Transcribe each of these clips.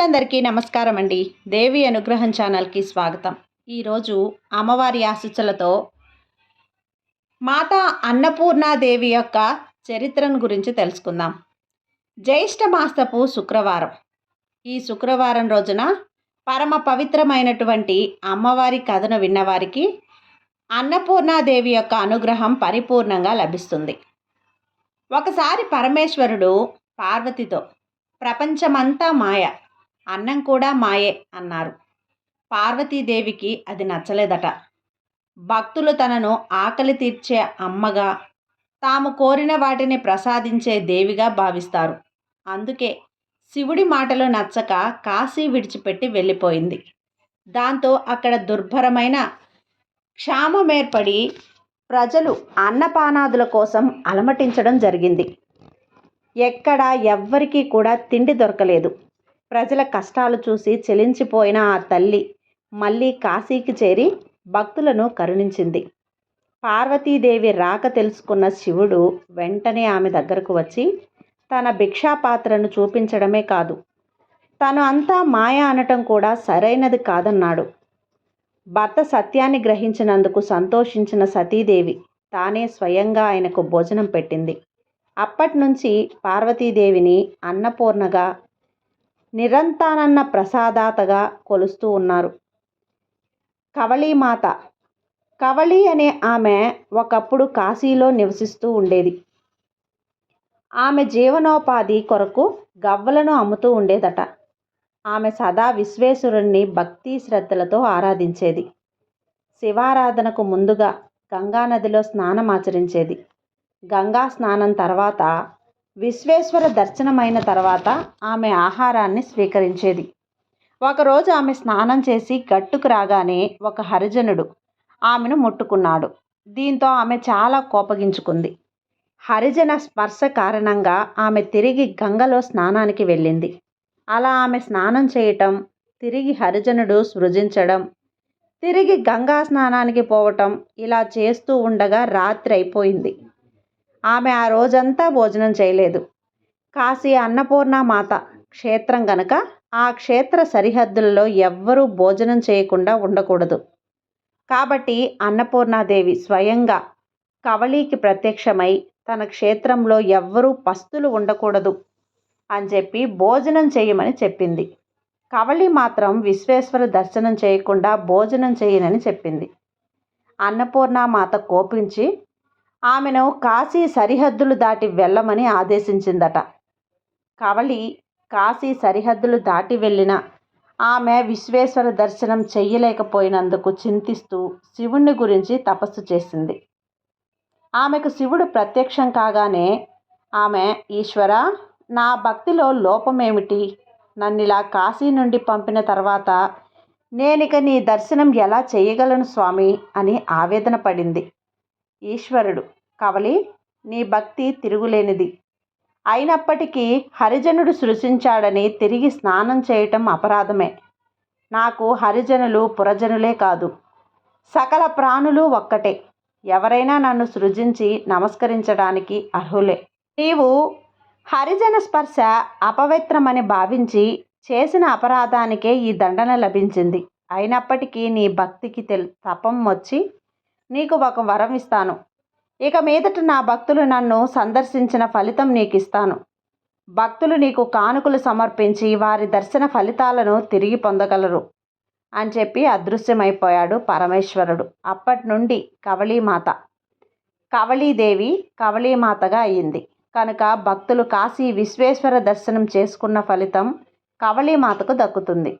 అందరికీ నమస్కారం అండి దేవి అనుగ్రహం ఛానల్కి స్వాగతం. ఈరోజు అమ్మవారి ఆశీస్సులతో మాతా అన్నపూర్ణాదేవి యొక్క చరిత్రను గురించి తెలుసుకుందాం. జ్యేష్ఠ మాసపు శుక్రవారం. ఈ శుక్రవారం రోజున పరమ పవిత్రమైనటువంటి అమ్మవారి కథను విన్నవారికి అన్నపూర్ణాదేవి యొక్క అనుగ్రహం పరిపూర్ణంగా లభిస్తుంది. ఒకసారి పరమేశ్వరుడు పార్వతితో ప్రపంచమంతా మాయ. అన్నం కూడా మాయే అన్నారు. పార్వతీదేవికి అది నచ్చలేదట. భక్తులు తనను ఆకలి తీర్చే అమ్మగా తాము కోరిన వాటిని ప్రసాదించే దేవిగా భావిస్తారు. అందుకే శివుడి మాటలు నచ్చక కాశీ విడిచిపెట్టి వెళ్ళిపోయింది. దాంతో అక్కడ దుర్భరమైన క్షామం ఏర్పడి ప్రజలు అన్నపానాదుల కోసం అలమటించడం జరిగింది. ఎక్కడ ఎవ్వరికీ కూడా తిండి దొరకలేదు. ప్రజల కష్టాలు చూసి చెలించిపోయిన ఆ తల్లి మళ్ళీ కాశీకి చేరి భక్తులను కరుణించింది. పార్వతీదేవి రాక తెలుసుకున్న శివుడు వెంటనే ఆమె దగ్గరకు వచ్చి తన భిక్షాపాత్రను చూపించడమే కాదు తను అంతా మాయ అనటం కూడా సరైనది కాదన్నాడు. భర్త సత్యాన్ని గ్రహించినందుకు సంతోషించిన సతీదేవి తానే స్వయంగా ఆయనకు భోజనం పెట్టింది. అప్పటి నుంచి పార్వతీదేవిని అన్నపూర్ణగా నిరంతానన్న ప్రసాదాతగా కొలుస్తూ ఉన్నారు. కవళీమాత. కవళి అనే ఆమె ఒకప్పుడు కాశీలో నివసిస్తూ ఉండేది. ఆమె జీవనోపాధి కొరకు గవ్వలను అమ్ముతూ ఉండేదట. ఆమె సదా విశ్వేశ్వరుణ్ణి భక్తి శ్రద్ధలతో ఆరాధించేది. శివారాధనకు ముందుగా గంగానదిలో స్నానం ఆచరించేది గంగా స్నానం తర్వాత విశ్వేశ్వర దర్శనమైన తర్వాత ఆమె ఆహారాన్ని స్వీకరించేది. ఒకరోజు ఆమె స్నానం చేసి గట్టుకు రాగానే ఒక హరిజనుడు ఆమెను ముట్టుకున్నాడు. దీంతో ఆమె చాలా కోపగించుకుంది. హరిజన స్పర్శ కారణంగా ఆమె తిరిగి గంగలో స్నానానికి వెళ్ళింది. అలా ఆమె స్నానం చేయటం తిరిగి హరిజనుడు సృజించడం తిరిగి గంగా స్నానానికి పోవటం ఇలా చేస్తూ ఉండగా రాత్రి అయిపోయింది. ఆమె ఆ రోజంతా భోజనం చేయలేదు. కాశీ అన్నపూర్ణ మాత క్షేత్రం గనక ఆ క్షేత్ర సరిహద్దుల్లో ఎవ్వరూ భోజనం చేయకుండా ఉండకూడదు. కాబట్టి అన్నపూర్ణాదేవి స్వయంగా కవళీకి ప్రత్యక్షమై తన క్షేత్రంలో ఎవ్వరూ పస్తులు ఉండకూడదు అని చెప్పి భోజనం చేయమని చెప్పింది. కవళి మాత్రం విశ్వేశ్వర దర్శనం చేయకుండా భోజనం చేయనని చెప్పింది. అన్నపూర్ణ మాత కోపించి ఆమెను కాశీ సరిహద్దులు దాటి వెళ్ళమని ఆదేశించిందట. కవళి కాశీ సరిహద్దులు దాటి వెళ్ళిన ఆమె విశ్వేశ్వర దర్శనం చెయ్యలేకపోయినందుకు చింతిస్తూ శివుణ్ణి గురించి తపస్సు చేసింది. ఆమెకు శివుడు ప్రత్యక్షం కాగానే ఆమె ఈశ్వర నా భక్తిలో లోపమేమిటి? నన్నిలా కాశీ నుండి పంపిన తర్వాత నేనిక నీ దర్శనం ఎలా చేయగలను స్వామి అని ఆవేదన పడింది. ఈశ్వరుడు. కవలి నీ భక్తి తిరుగులేనిది. అయినప్పటికీ హరిజనుడు సృష్టించాడని తిరిగి స్నానం చేయటం అపరాధమే. నాకు హరిజనులు పురజనులే కాదు. సకల ప్రాణులు ఒక్కటే. ఎవరైనా నన్ను సృజించి నమస్కరించడానికి అర్హులే. నీవు హరిజన స్పర్శ అపవిత్రమని భావించి చేసిన అపరాధానికే ఈ దండన లభించింది. అయినప్పటికీ నీ భక్తికి తెల్ తపం వచ్చి నీకు ఒక వరం ఇస్తాను. ఇక మీదట నా భక్తులు నన్ను సందర్శించిన ఫలితం నీకు ఇస్తాను భక్తులు నీకు కానుకలు సమర్పించి వారి దర్శన ఫలితాలను తిరిగి పొందగలరు అని చెప్పి అదృశ్యమైపోయాడు పరమేశ్వరుడు. అప్పటి నుండి కవళీమాత. కవళీదేవి కవళీమాతగా అయ్యింది కనుక భక్తులు కాశీ విశ్వేశ్వర దర్శనం చేసుకున్న ఫలితం కవళీమాతకు దక్కుతుంది.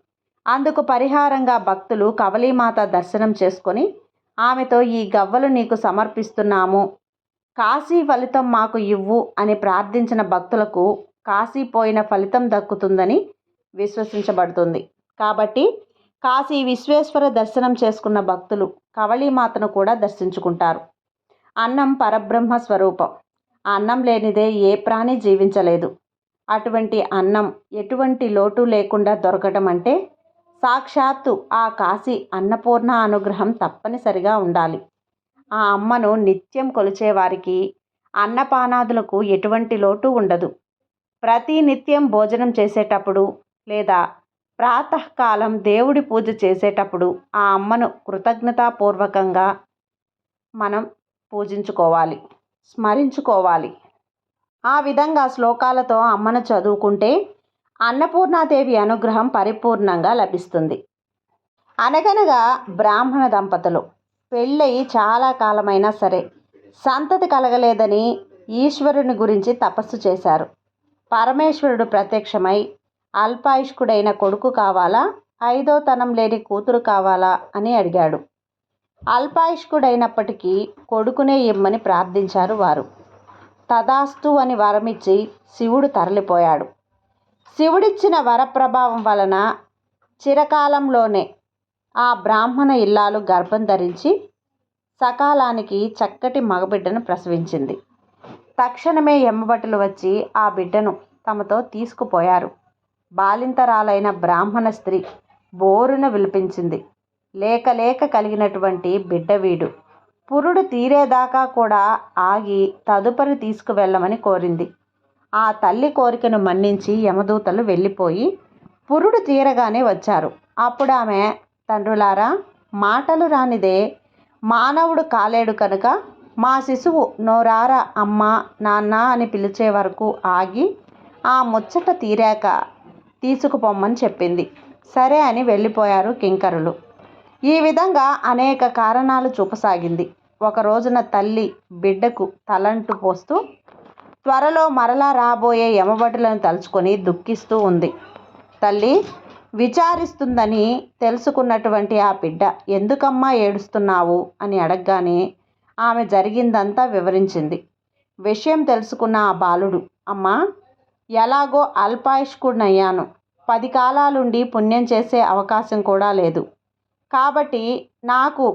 అందుకు పరిహారంగా భక్తులు కవళీమాత దర్శనం చేసుకొని ఆమెతో ఈ గవ్వలు నీకు సమర్పిస్తున్నాము. కాశీ ఫలితం మాకు ఇవ్వు అని ప్రార్థించిన భక్తులకు కాశీ పోయిన ఫలితం దక్కుతుందని విశ్వసించబడుతుంది. కాబట్టి కాశీ విశ్వేశ్వర దర్శనం చేసుకున్న భక్తులు కవళీమాతను కూడా దర్శించుకుంటారు. అన్నం పరబ్రహ్మ స్వరూపం. అన్నం లేనిదే ఏ ప్రాణి జీవించలేదు. అటువంటి అన్నం ఎటువంటి లోటు లేకుండా దొరకడం అంటే సాక్షాత్తు ఆ కాశీ అన్నపూర్ణ అనుగ్రహం తప్పనిసరిగా ఉండాలి. ఆ అమ్మను నిత్యం కొలిచేవారికి అన్నపానాదులకు ఎటువంటి లోటు ఉండదు. ప్రతి నిత్యం భోజనం చేసేటప్పుడు లేదా ప్రాతకాలం దేవుడి పూజ చేసేటప్పుడు ఆ అమ్మను కృతజ్ఞతాపూర్వకంగా మనం పూజించుకోవాలి స్మరించుకోవాలి. ఆ విధంగా శ్లోకాలతో అమ్మను చదువుకుంటే అన్నపూర్ణాదేవి అనుగ్రహం పరిపూర్ణంగా లభిస్తుంది. అనగనగా బ్రాహ్మణ దంపతులు పెళ్ళయి చాలా కాలమైనా సరే సంతతి కలగలేదని ఈశ్వరుని గురించి తపస్సు చేశారు. పరమేశ్వరుడు ప్రత్యక్షమై అల్పాయుష్కుడైన కొడుకు కావాలా ఐదో తనం లేని కూతురు కావాలా అని అడిగాడు. అల్పాయుష్కుడైనప్పటికీ కొడుకునే ఇమ్మని ప్రార్థించారు వారు. తదాస్తు అని వరమిచ్చి శివుడు తరలిపోయాడు. శివుడిచ్చిన వరప్రభావం వలన చిరకాలంలోనే ఆ బ్రాహ్మణ ఇల్లాలు గర్భం ధరించి సకాలానికి చక్కటి మగబిడ్డను ప్రసవించింది. తక్షణమే ఎమ్మబట్టలు వచ్చి ఆ బిడ్డను తమతో తీసుకుపోయారు. బాలింతరాలైన బ్రాహ్మణ స్త్రీ బోరున విలిపించింది. లేక లేక కలిగినటువంటి బిడ్డ వీడు. పురుడు తీరేదాకా కూడా ఆగి తదుపరి తీసుకువెళ్ళమని కోరింది. ఆ తల్లి కోరికను మన్నించి యమదూతలు వెళ్ళిపోయి పురుడు తీరగానే వచ్చారు. అప్పుడు ఆమె తండ్రులారా మాటలు రానిదే. మానవుడు కాలేడు కనుక మా శిశువు నోరారా అమ్మ నాన్న అని పిలిచే వరకు ఆగి ఆ ముచ్చట తీరాక తీసుకుపోమ్మని చెప్పింది. సరే అని వెళ్ళిపోయారు కింకరులు. ఈ విధంగా అనేక కారణాలు చూపసాగింది. ఒక రోజున తల్లి బిడ్డకు తలంటు పోస్తూ త్వరలో మరలా రాబోయే యమభటులను తలుచుకొని దుఃఖిస్తూ ఉంది. తల్లి విచారిస్తుందని తెలుసుకున్నటువంటి ఆ బిడ్డ ఎందుకమ్మా ఏడుస్తున్నావు? అని అడగగానే ఆమె జరిగిందంతా వివరించింది. విషయం తెలుసుకున్న ఆ బాలుడు అమ్మా ఎలాగో అల్పాయుష్కుడినయ్యాను. పది కాలాలుండి పుణ్యం చేసే అవకాశం కూడా లేదు. కాబట్టి నాకు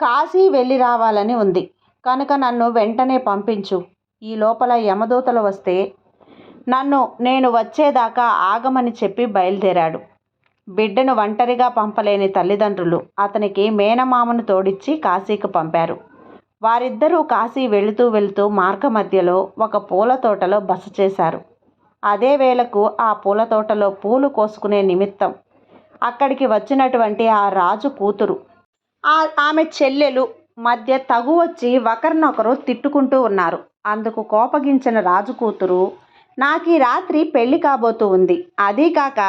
కాశీ వెళ్ళి రావాలని ఉంది. కనుక నన్ను వెంటనే పంపించు. ఈ లోపల యమదూతలు వస్తే నన్ను నేను వచ్చేదాకా ఆగమని చెప్పి బయలుదేరాడు. బిడ్డను ఒంటరిగా పంపలేని తల్లిదండ్రులు అతనికి మేనమామను తోడిచ్చి కాశీకి పంపారు. వారిద్దరూ కాశీ వెళుతూ వెళుతూ మార్గ మధ్యలో ఒక పూల తోటలో బస చేశారు. అదే వేళకు ఆ పూల తోటలో పూలు కోసుకునే నిమిత్తం అక్కడికి వచ్చినటువంటి ఆ రాజు కూతురు ఆ- ఆమె చెల్లెలు మధ్య తగు వచ్చి ఒకరినొకరు తిట్టుకుంటూ ఉన్నారు. అందుకు కోపగించిన రాజు కూతురు నాకు ఈ రాత్రి పెళ్ళి కాబోతూ ఉంది. అదీ కాక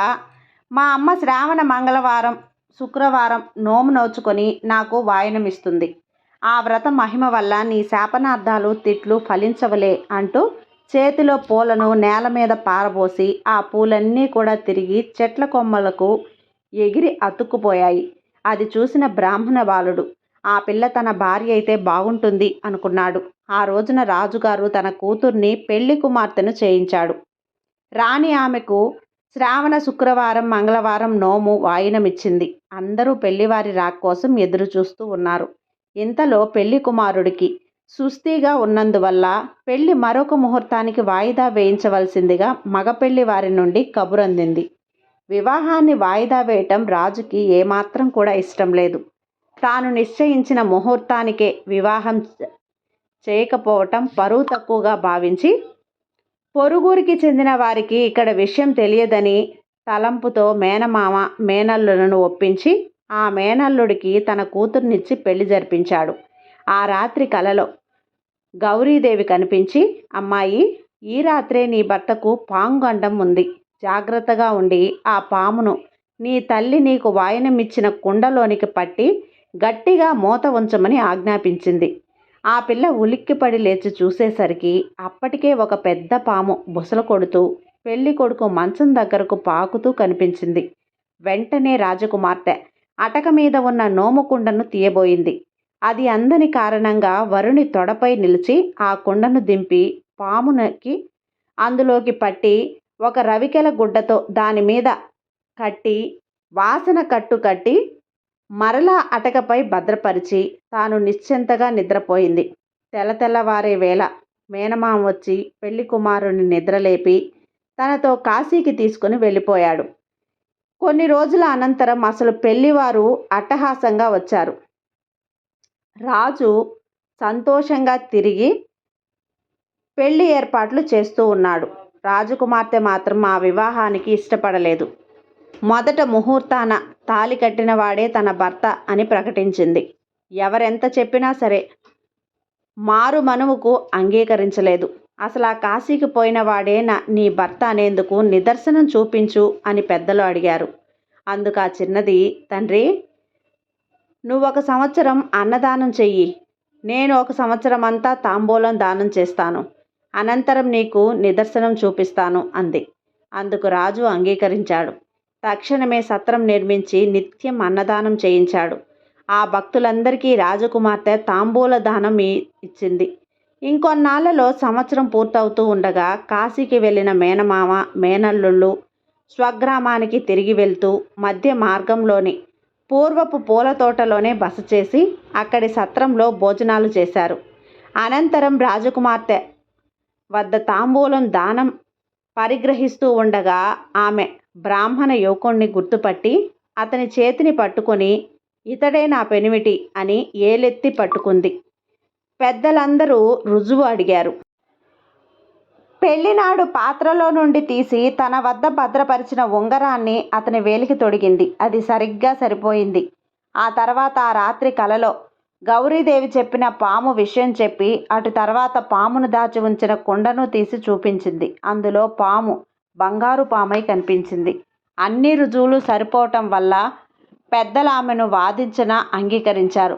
మా అమ్మ శ్రావణ మంగళవారం శుక్రవారం నోము నోచుకొని నాకు వాయనమిస్తుంది. ఆ వ్రత మహిమ వల్ల నీ శాపనార్థాలు తిట్లు ఫలించవలే అంటూ చేతిలో పూలను నేల మీద పారబోసి ఆ పూలన్నీ కూడా తిరిగి చెట్ల కొమ్మలకు ఎగిరి అతుక్కుపోయాయి. అది చూసిన బ్రాహ్మణ బాలుడు ఆ పిల్ల తన భార్య అయితే బాగుంటుంది అనుకున్నాడు. ఆ రోజున రాజుగారు తన కూతుర్ని పెళ్ళి కుమార్తెను చేయించాడు. రాణి ఆమెకు శ్రావణ శుక్రవారం మంగళవారం నోము వాయినమిచ్చింది. అందరూ పెళ్ళివారి రాక్ కోసం ఎదురు చూస్తూ ఉన్నారు. ఇంతలో పెళ్ళి కుమారుడికి సుస్థిగా ఉన్నందువల్ల పెళ్ళి మరొక ముహూర్తానికి వాయిదా వేయించవలసిందిగా మగపెళ్ళి వారి నుండి కబురందింది. వివాహాన్ని వాయిదా వేయటం రాజుకి ఏమాత్రం కూడా ఇష్టం లేదు. తాను నిశ్చయించిన ముహూర్తానికే వివాహం చేయకపోవటం పరువు తక్కువగా భావించి పొరుగురికి చెందిన వారికి ఇక్కడ విషయం తెలియదని తలంపుతో మేనమామ మేనల్లులను ఒప్పించి ఆ మేనల్లుడికి తన కూతుర్నిచ్చి పెళ్ళి జరిపించాడు. ఆ రాత్రి కలలో గౌరీదేవి కనిపించి అమ్మాయి ఈ రాత్రే నీ భర్తకు పాంగండం ఉంది. జాగ్రత్తగా ఉండి ఆ పామును నీ తల్లి నీకు వాయనమిచ్చిన కుండలోనికి పట్టి గట్టిగా మూత ఉంచమని ఆజ్ఞాపించింది. ఆ పిల్ల ఉలిక్కిపడి లేచి చూసేసరికి అప్పటికే ఒక పెద్ద పాము బుసలు కొడుతూ పెళ్ళి కొడుకు మంచం దగ్గరకు పాకుతూ కనిపించింది. వెంటనే రాజకుమార్తె అటక మీద ఉన్న నోముకుండను తీయబోయింది. అది అందని కారణంగా వరుణి తొడపై నిలిచి ఆ కుండను దింపి పామునకి అందులోకి పట్టి ఒక రవికెల గుడ్డతో దాని మీద కట్టి వాసన కట్టు కట్టి మరలా అటకపై భద్రపరిచి తాను నిశ్చింతగా నిద్రపోయింది. తెల్ల తెల్లవారే వేళ మేనమామ వచ్చి పెళ్ళి కుమారుని నిద్రలేపి తనతో కాశీకి తీసుకుని వెళ్ళిపోయాడు. కొన్ని రోజుల అనంతరం అసలు పెళ్ళివారు అట్టహాసంగా వచ్చారు. రాజు సంతోషంగా తిరిగి పెళ్ళి ఏర్పాట్లు చేస్తూ ఉన్నాడు. రాజకుమార్తె మాత్రం ఆ వివాహానికి ఇష్టపడలేదు. మొదట ముహూర్తాన తాళి కట్టిన వాడే తన భర్త అని ప్రకటించింది. ఎవరెంత చెప్పినా సరే మారు మనువుకు అంగీకరించలేదు. అసలు ఆ కాశీకి పోయిన వాడే నా నీ భర్త అనేందుకు నిదర్శనం చూపించు అని పెద్దలు అడిగారు. అందుకు ఆ చిన్నది తండ్రి నువ్వు ఒక సంవత్సరం అన్నదానం చెయ్యి. నేను ఒక సంవత్సరం అంతా తాంబూలం దానం చేస్తాను. అనంతరం నీకు నిదర్శనం చూపిస్తాను అంది. అందుకు రాజు అంగీకరించాడు. తక్షణమే సత్రం నిర్మించి నిత్యం అన్నదానం చేయించాడు. ఆ భక్తులందరికీ రాజకుమార్తె తాంబూల దానం ఇచ్చింది. ఇంకొన్నాళ్ళలో సంవత్సరం పూర్తవుతూ ఉండగా కాశీకి వెళ్ళిన మేనమామ మేనల్లుళ్ళు స్వగ్రామానికి తిరిగి వెళ్తూ మధ్య మార్గంలోని పూర్వపు పూల తోటలోనే బస చేసి అక్కడి సత్రంలో భోజనాలు చేశారు. అనంతరం రాజకుమార్తె వద్ద తాంబూలం దానం పరిగ్రహిస్తూ ఉండగా ఆమె బ్రాహ్మణ యువకుణ్ణి గుర్తుపట్టి అతని చేతిని పట్టుకొని ఇతడే నా పెనిమిటి అని ఏలెత్తి పట్టుకుంది. పెద్దలందరూ రుజువు అడిగారు. పెళ్ళినాడు పాత్రలో నుండి తీసి తన వద్ద భద్రపరిచిన ఉంగరాన్ని అతని వేలికి తొడిగింది. అది సరిగ్గా సరిపోయింది. ఆ తర్వాత ఆ రాత్రి కలలో గౌరీదేవి చెప్పిన పాము విషయం చెప్పి అటు తర్వాత పామును దాచి ఉంచిన కుండను తీసి చూపించింది. అందులో పాము బంగారు పామై కనిపించింది. అన్ని రుజువులు సరిపోవటం వల్ల పెద్దలు ఆమెను వాదించిన అంగీకరించారు.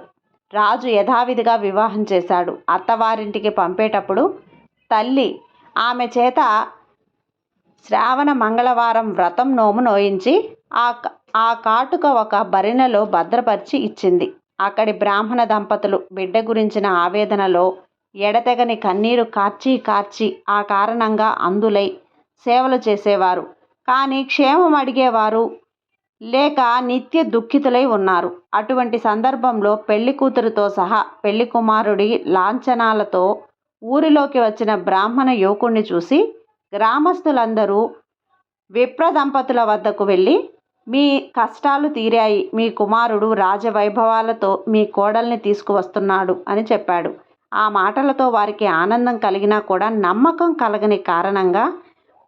రాజు యథావిధిగా వివాహం చేశాడు. అత్తవారింటికి పంపేటప్పుడు తల్లి ఆమె చేత శ్రావణ మంగళవారం వ్రతం నోము నోయించి ఆ ఆ కాటుక ఒక భరిణలో భద్రపరిచి ఇచ్చింది. అక్కడి బ్రాహ్మణ దంపతులు బిడ్డ గురించిన ఆవేదనలో ఎడతెగని కన్నీరు కార్చి కార్చి ఆ కారణంగా అందులై సేవలు చేసేవారు. కానీ క్షేమం అడిగేవారు లేక నిత్య దుఃఖితులై ఉన్నారు. అటువంటి సందర్భంలో పెళ్ళి కూతురుతో సహా పెళ్ళి కుమారుడి లాంఛనాలతో ఊరిలోకి వచ్చిన బ్రాహ్మణ యువకుణ్ణి చూసి గ్రామస్తులందరూ విప్ర దంపతుల వద్దకు వెళ్ళి మీ కష్టాలు తీరాయి. మీ కుమారుడు రాజవైభవాలతో మీ కోడల్ని తీసుకువస్తున్నాడు అని చెప్పాడు. ఆ మాటలతో వారికి ఆనందం కలిగినా కూడా నమ్మకం కలగని కారణంగా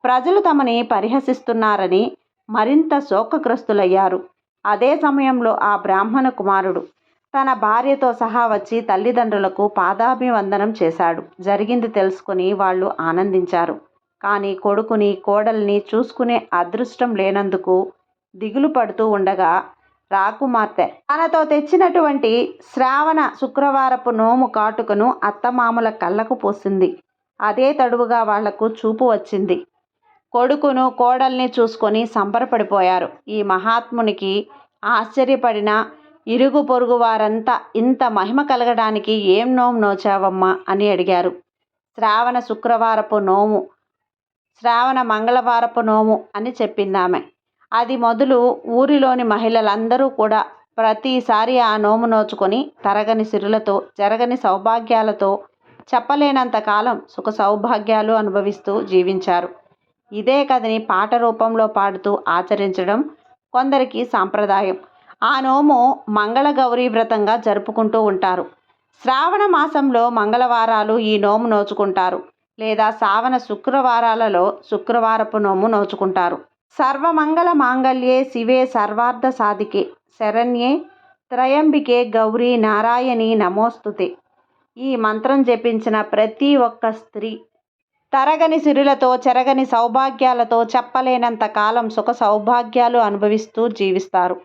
ప్రజలు తమని పరిహసిస్తున్నారని మరింత శోకగ్రస్తులయ్యారు. అదే సమయంలో ఆ బ్రాహ్మణ కుమారుడు తన భార్యతో సహా వచ్చి తల్లిదండ్రులకు పాదాభివందనం చేశాడు. జరిగింది తెలుసుకుని వాళ్ళు ఆనందించారు. కానీ కొడుకుని కోడల్ని చూసుకునే అదృష్టం లేనందుకు దిగులు పడుతూ ఉండగా రాకుమార్తె తనతో తెచ్చినటువంటి శ్రావణ శుక్రవారపు నోము కాటుకను అత్తమామల కళ్ళకు పోసింది. అదే తడువుగా వాళ్ళకు చూపు వచ్చింది. కొడుకును కోడల్ని చూసుకొని సంబరపడిపోయారు. ఈ మహాత్మునికి ఆశ్చర్యపడిన ఇరుగు పొరుగు వారంతా ఇంత మహిమ కలగడానికి ఏం నోము నోచావమ్మా? అని అడిగారు. శ్రావణ శుక్రవారపు నోము శ్రావణ మంగళవారపు నోము అని చెప్పిందామె. అది మొదలు ఊరిలోని మహిళలందరూ కూడా ప్రతిసారి ఆ నోము నోచుకొని తరగని సిరులతో జరగని సౌభాగ్యాలతో చెప్పలేనంత కాలం సుఖ సౌభాగ్యాలు అనుభవిస్తూ జీవించారు. ఇదే కథని పాట రూపంలో పాడుతూ ఆచరించడం కొందరికి సాంప్రదాయం. ఆ నోము మంగళగౌరీ వ్రతంగా జరుపుకుంటూ ఉంటారు. శ్రావణ మాసంలో మంగళవారాలు ఈ నోము నోచుకుంటారు. లేదా శ్రావణ శుక్రవారాలలో శుక్రవారపు నోము నోచుకుంటారు. సర్వమంగళ మాంగళ్యే శివే సర్వార్థ సాధికే శరణ్యే త్రయంబికే గౌరీ నారాయణి నమోస్తుతే. ఈ మంత్రం జపించిన ప్రతి ఒక్క స్త్రీ తరగని సిరులతో చెరగని సౌభాగ్యాలతో చెప్పలేనంత కాలం సుఖ సౌభాగ్యాలు అనుభవిస్తూ జీవిస్తారు.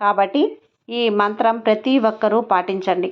కాబట్టి ఈ మంత్రం ప్రతి ఒక్కరూ పాటించండి.